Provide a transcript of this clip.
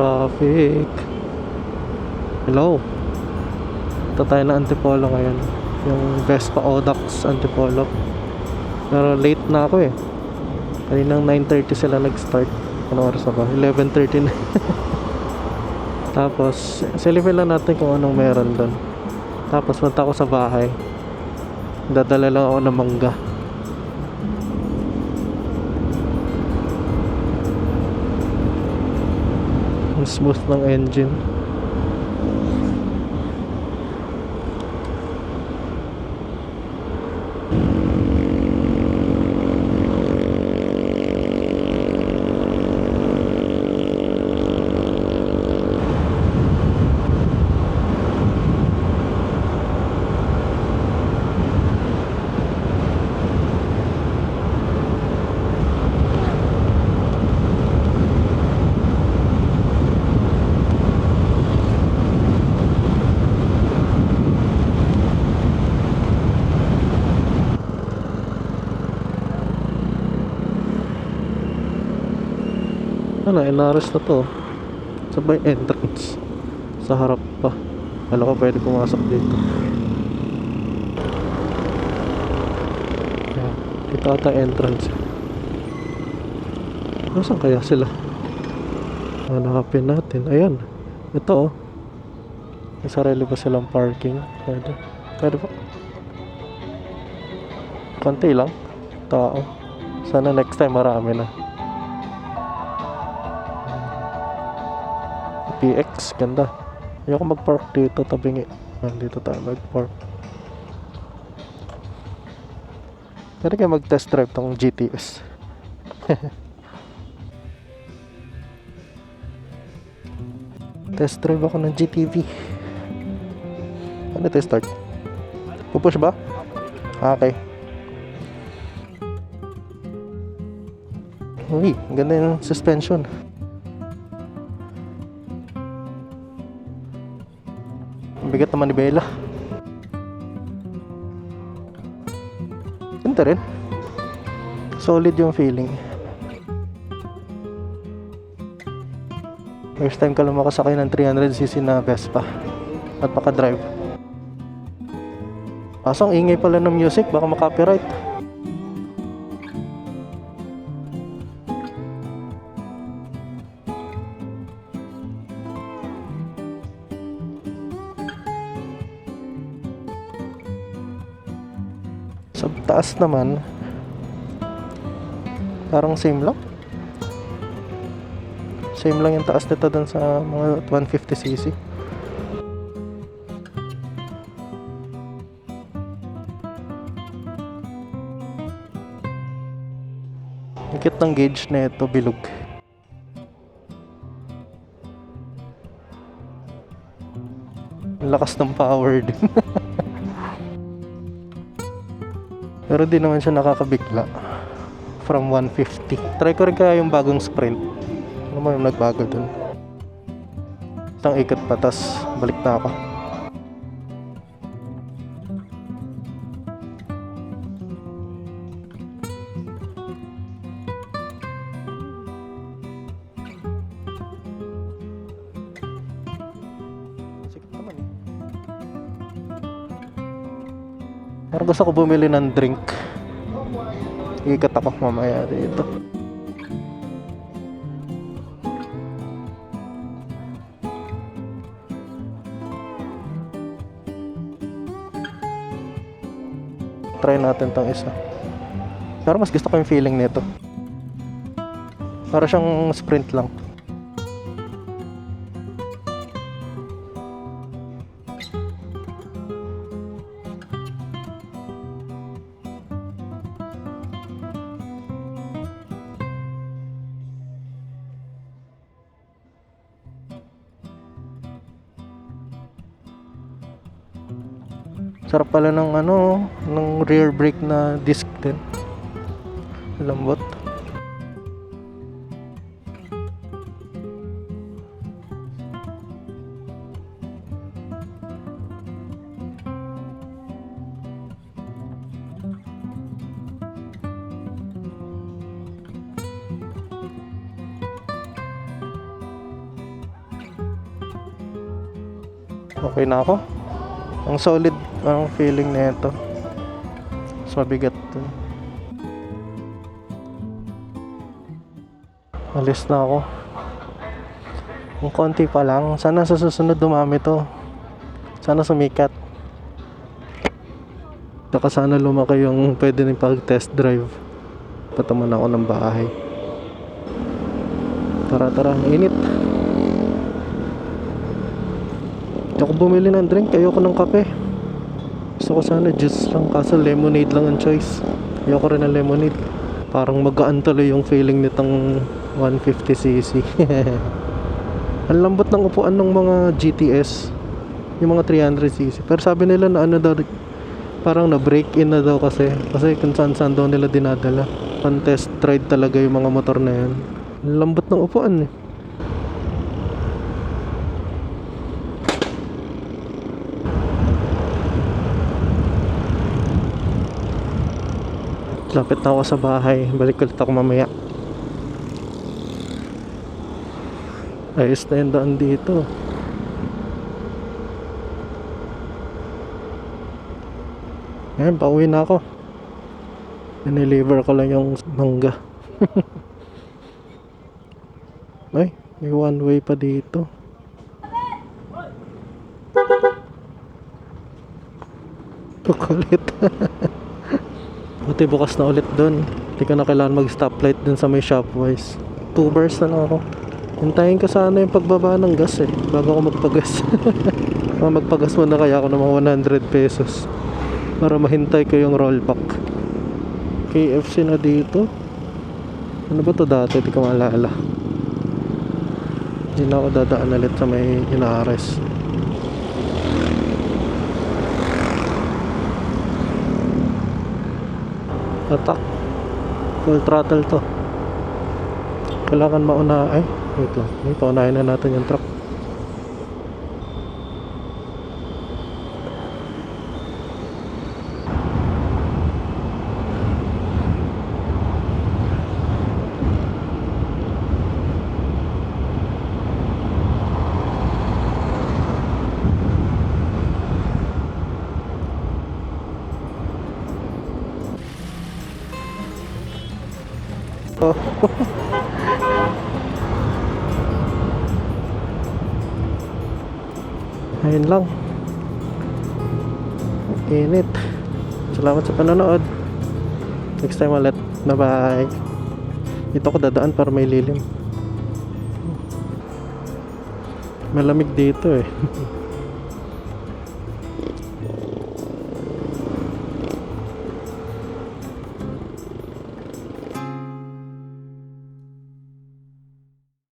Traffic. Hello. Ito tayo na Antipolo ngayon. Yung Vespa Odax Antipolo. Pero late na ako eh. Kaninang 9.30 sila nag-start. Ano oras ba? 11.30 na. Tapos, silipin lang natin kung anong meron doon. Tapos, punta ako sa bahay. Dadala lang ako ng mangga. Smooth ng engine. Ano, inares na to. Sabay entrance. Sa harap pa. Alam ko pwede pumasok dito. Ayan. Dito ata entrance. Nasaan kaya sila? Hanapin natin. Ayan. Ito oh. May sarili pa silang parking. Pwede. Pwede pa. Konti lang. Tao. Sana next time marami na. PX, ganda. Ayoko mag-park dito, tabingi. Ah, dito tayo mag-park. Pwede kayo mag-test drive tong GTS. test drive ako ng GTV. Ano test start? Pupush ba? Ah, Okay. Uy, ganda yung suspension. Bigat naman ni Bella. Ganda rin. Solid yung feeling. First time ka lang makasakay ng 300cc na Vespa. At maka-drive. Kaso ingay pala ng music, baka makapiright. Sa taas naman, parang same lang. Same lang yung taas nito dun sa mga 150cc. Ikit ng gauge na ito, bilog. Lakas ng power din. Pero di naman siya nakakabigla. From 150. Try ko rin kaya yung bagong sprint. Ano mo yung nagbago dun? Isang ikot pa, tas balik na ako. Parang gusto ko bumili ng drink. Ikat ako mamaya dito. Try natin tong isa. Pero mas gusto ko yung feeling nito. Para siyang sprint lang. Sarap pala ng ano, ng rear brake na disc din. Lambot. Okay na ako. Ang solid ang feeling na ito. Mas mabigat to. Alis na ako. Ang konti pa lang. Sana sa susunod dumami to. Sana sumikat. Saka sana lumaki yung pwede rin pag test drive. Pataman ako ng bahay. Tara tara, init. Hindi ako bumili ng drink, ayoko ng kape. Gusto ko sana juice lang, kaso lemonade lang ang choice. Ayoko rin ng lemonade. Parang magaan tuloy yung feeling nitong 150cc. ang lambot ng upuan ng mga GTS. Yung mga 300cc. Pero sabi nila na ano daw, parang na break in na daw kasi. Kasi kung saan saan daw nila dinadala. Pan test ride talaga yung mga motor na yan. Ang lambot ng upuan eh. Lapit na ako sa bahay. Balik ulit ako mamaya. Ayos na yung daan dito. Ngayon, pauwi na ako. Niliver ko lang yung mangga. Ay, may one way pa dito. Kukulit. Buti bukas na ulit doon. Hindi ko na kailangan mag-stoplight dun sa may Shopwise. Two bars na lang ako. Hintayin ko sana yung pagbaba ng gas eh. Bago ako magpagas. Magpagas muna kaya ako ng mga 100 pesos. Para mahintay ko yung rollback. KFC na dito. Ano ba to dati? Hindi ko maalala. Hindi na ako dadaan ulit sa may Inares. Atak. Full throttle to. Kailangan mauna ay lang. May paunahin na natin yung truck. Oh. Ayun lang. Init. Salamat sa panonood. Next time ulit. Bye-bye. Dito ako dadaan para may lilim. Malamig dito eh.